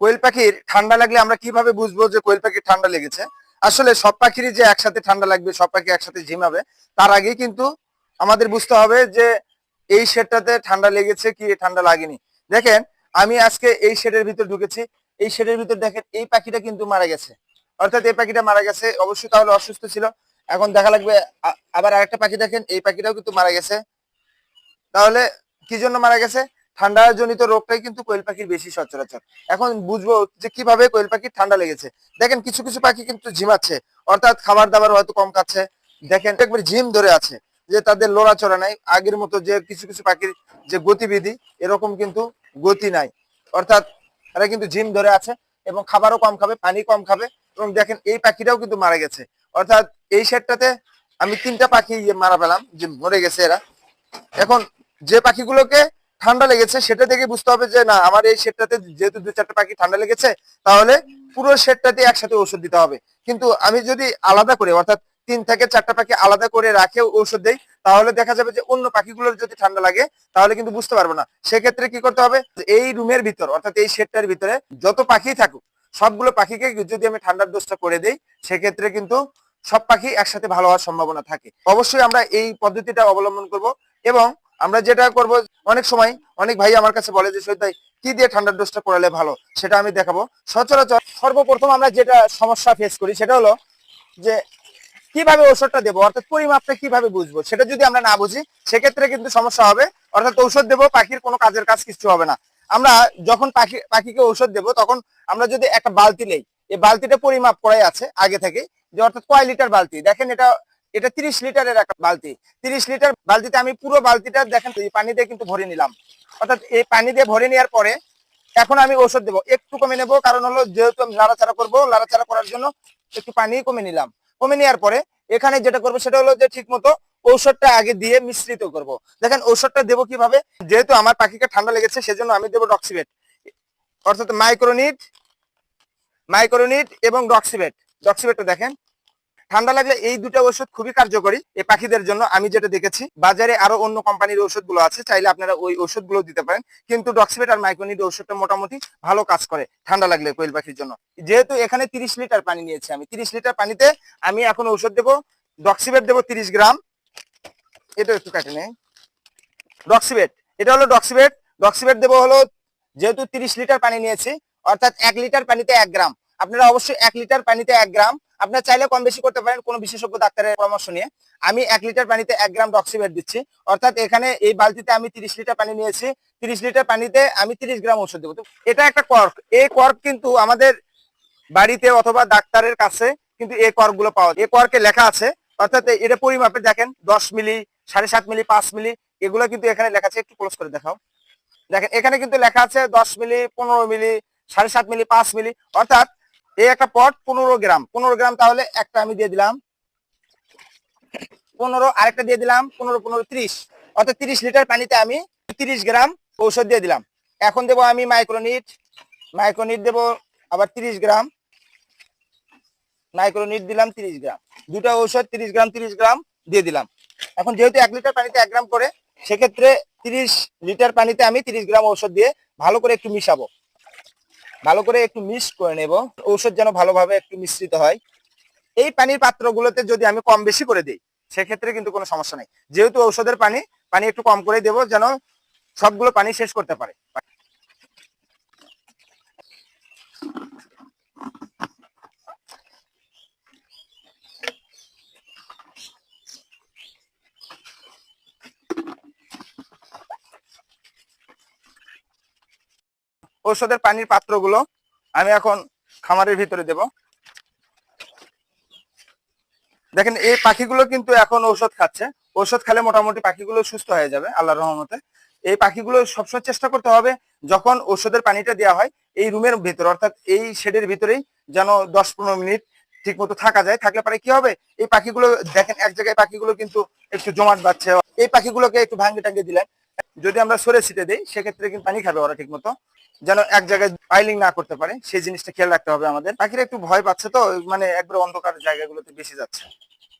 কোয়েল পাখির ঠান্ডা লাগলে আমরা কীভাবে বুঝব যে কোয়েল পাখির ঠান্ডা লেগেছে? আসলে সব পাখিরই যে একসাথে ঠান্ডা লাগবে, সব পাখি একসাথে ঝিমাবে, তার আগেই কিন্তু আমাদের বুঝতে হবে যে এই শেডটাতে ঠান্ডা লেগেছে কি ঠান্ডা লাগেনি। দেখেন, আমি আজকে এই শেডের ভিতর ঢুকেছি, এই শেডের ভিতর দেখেন এই পাখিটা কিন্তু মারা গেছে। অর্থাৎ এই পাখিটা মারা গেছে, অবশ্যই তাহলে অসুস্থ ছিল। এখন দেখা লাগবে আবার আরেকটা পাখি দেখেন, এই পাখিটাও কিন্তু মারা গেছে। তাহলে কি জন্য মারা গেছে? ঠান্ডা জনিত রোগটাই কিন্তু কোয়েল পাখির বেশি সচরাচর। এখন বুঝব যে কীভাবে কোয়েল পাখির ঠান্ডা লেগেছে। দেখেন, কিছু কিছু পাখি কিন্তু ঝিমাচ্ছে, অর্থাৎ খাবার দাবার হয়তো কম খাচ্ছে। দেখেন, একবার ঝিম ধরে আছে, যে তাদের লড়াচড়া নাই। আগের মতো যে কিছু কিছু পাখির যে গতিবিধি, এরকম কিন্তু গতি নাই। অর্থাৎ এরা কিন্তু জিম ধরে আছে এবং খাবারও কম খাবে পানি কম খাবে এবং দেখেন, এই পাখিটাও কিন্তু মারা গেছে। অর্থাৎ এই সেটটাতে আমি তিনটা পাখি মারা পেলাম, যে মরে গেছে এরা। এখন যে পাখিগুলোকে ঠান্ডা লেগেছে, সেটা থেকে বুঝতে হবে যে না, আমার এই শেডটাতে যেহেতু দু চারটা পাখি ঠান্ডা লেগেছে, তাহলে পুরো শেডটাতে একসাথে ওষুধ দিতে হবে। কিন্তু আমি যদি আলাদা করে, অর্থাৎ তিন থেকে চারটা পাখি আলাদা করে রাখে ওষুধ দেই, তাহলে দেখা যাবে যে অন্য পাখিগুলোর যদি ঠান্ডা লাগে, তাহলে কিন্তু বুঝতে পারব না। সেক্ষেত্রে কি করতে হবে? এই রুমের ভিতর, অর্থাৎ এই শেডটার ভিতরে যত পাখি থাকুক, সবগুলো পাখিকে যদি আমি ঠান্ডার দোষটা করে দেই, সেক্ষেত্রে কিন্তু সব পাখি একসাথে ভালো হওয়ার সম্ভাবনা থাকে। অবশ্যই আমরা এই পদ্ধতিটা অবলম্বন করব এবং আমরা যেটা করব, অনেক সময় অনেক ভাই আমার কাছে বলে যে ভাই, কি দিয়ে ঠান্ডার ডোজটা করালে ভালো? সেটা আমি দেখাবো। সচরাচর সর্বপ্রথম আমরা যেটা সমস্যা ফেস করি, সেটা হলো যে, কীভাবে ওষুধটা দেবো, অর্থাৎ পরিমাপটা কীভাবে বুঝব, সেটা যদি আমরা না বুঝি, সেক্ষেত্রে কিন্তু সমস্যা হবে। অর্থাৎ ঔষধ দেবো, পাখির কোনো কাজের কাজ কিছু হবে না। আমরা যখন পাখি, পাখিকে ঔষধ দেবো, তখন আমরা যদি একটা বালতি নেই, এই বালতিটা পরিমাপ করাই আছে আগে থেকে যে অর্থাৎ কয় লিটার বালতি? দেখেন এটা এটা তিরিশ লিটারের একটা বালতি। তিরিশ লিটার বালতিতে আমি পুরো বালতিটা দেখেন, এই পানি দিয়ে কিন্তু ভরে নিলাম। অর্থাৎ এই পানি দিয়ে ভরে নেওয়ার পরে এখন আমি ওষুধ দেবো। একটু কমে নেব, কারণ হলো যেহেতু আমি লাড়াচাড়া করব লাড়াচাড়া করার জন্য একটু পানি কমে নিলাম। কমে নেওয়ার পরে এখানে যেটা করব সেটা হলো যে ঠিক মতো ঔষধটা আগে দিয়ে মিশ্রিত করব। দেখেন ঔষধটা দেবো কীভাবে? যেহেতু আমার পাখিকে ঠান্ডা লেগেছে, সেজন্য আমি দেবো ডক্সিবেট অর্থাৎ মাইক্রোনিট মাইক্রোনিট এবং ডক্সিবেট ডক্সিবেটটা দেখেন। ঠান্ডা লাগলে এই দুটো ওষুধ খুবই কার্যকরী। এই পাখিদের জন্য আমি যেটা দেখেছি, বাজারে আরও অন্য কোম্পানির ওষুধগুলো আছে, চাইলে আপনারা ওই ওষুধগুলো দিতে পারেন। কিন্তু ডক্সিবেট আর মাইক্রোনিট ওষুধটা মোটামুটি ভালো কাজ করে ঠান্ডা লাগলে কোয়েল পাখির জন্য। যেহেতু এখানে তিরিশ লিটার পানি নিয়েছি আমি, তিরিশ লিটার পানিতে আমি এখন ওষুধ দেবো ডক্সিবেট দেবো তিরিশ গ্রাম। এটা একটু কাটে নেই। ডক্সিবেট এটা হলো ডক্সিবেট ডক্সিবেট দেবো হলো যেহেতু তিরিশ লিটার পানি নিয়েছি, অর্থাৎ এক লিটার পানিতে এক গ্রাম। আপনারা অবশ্যই এক লিটার পানিতে এক গ্রাম। আপনারা চাইলে কম বেশি করতে পারেন কোনো বিশেষজ্ঞ ডাক্তারের পরামর্শ নিয়ে। আমি এক লিটার পানিতে এক গ্রাম ডক্সিবেট দিচ্ছি। অর্থাৎ এখানে এই বালতিতে আমি তিরিশ লিটার পানি নিয়েছি। তিরিশ লিটার পানিতে আমি তিরিশ গ্রাম ওষুধ দেবো। এটা একটা কর্ক। এই কর্ক কিন্তু আমাদের বাড়িতে অথবা ডাক্তারের কাছে কিন্তু এই কর্কগুলো পাওয়া যায়। এই কর্কে লেখা আছে। অর্থাৎ এটা পরিমাপে দেখেন, দশ মিলি, সাড়ে সাত মিলি, পাঁচ মিলি, এগুলো কিন্তু এখানে লেখা আছে। একটু ক্লোজ করে দেখাও। দেখেন, এখানে কিন্তু লেখা আছে দশ মিলি, পনেরো মিলি, সাড়ে সাত মিলি, পাঁচ মিলি। অর্থাৎ এই একটা পট পনেরো গ্রাম। পনেরো গ্রাম তাহলে একটা আমি দিয়ে দিলাম। পনেরো, আরেকটা দিয়ে দিলাম, পনেরো পনেরো, ত্রিশ। অর্থাৎ তিরিশ লিটার পানিতে আমি তিরিশ গ্রাম ঔষধ দিয়ে দিলাম। এখন দেবো আমি মাইক্রোনিট মাইক্রোনিট দেবো আবার তিরিশ গ্রাম। মাইক্রোনিট দিলাম তিরিশ গ্রাম। দুটো ঔষধ, তিরিশ গ্রাম তিরিশ গ্রাম দিয়ে দিলাম। এখন যেহেতু এক লিটার পানিতে এক গ্রাম করে, সেক্ষেত্রে তিরিশ লিটার পানিতে আমি তিরিশ গ্রাম ঔষধ দিয়ে ভালো করে একটু মিশাবো। ভালো করে একটু মিক্স করে নেব। ঔষধ যেন ভালোভাবে একটু মিশ্রিত হয়। এই পানির পাত্রগুলোতে যদি আমি কম বেশি করে দিই, সেক্ষেত্রে কিন্তু কোনো সমস্যা নেই। যেহেতু ঔষধের পানি পানি একটু কম করে দেব যেন সবগুলো পানি শেষ করতে পারে। ঔষধের পানির পাত্রগুলো আমি এখন খামারের ভিতরে দেব। দেখেন, এই পাখিগুলো কিন্তু এখন ঔষধ খাচ্ছে। ঔষধ খেলে মোটামুটি পাখিগুলো সুস্থ হয়ে যাবে, আল্লাহর রহমতে। এই পাখিগুলো সবসময় চেষ্টা করতে হবে, যখন ঔষধের পানিটা দেওয়া হয়, এই রুমের ভিতরে, অর্থাৎ এই শেডের ভিতরেই যেন দশ পনেরো মিনিট ঠিক মতো থাকা যায়। থাকলে পরে কি হবে? এই পাখিগুলো, দেখেন, এক জায়গায় পাখিগুলো কিন্তু একটু জমাট বাচ্ছে এই পাখিগুলোকে একটু ভাঙ্গে টাঙ্গে দিলেন। যদি আমরা সরে ছিটে দিই, সেক্ষেত্রে কিন্তু পানি খাবে ওরা ঠিক মতো যেন এক জায়গায় পাইলিং না করতে পারে, সেই জিনিসটা খেয়াল রাখতে হবে আমাদের। পাখিরা একটু ভয় পাচ্ছে তো মানে একবার অন্ধকার জায়গাগুলোতে বেশি যাচ্ছে।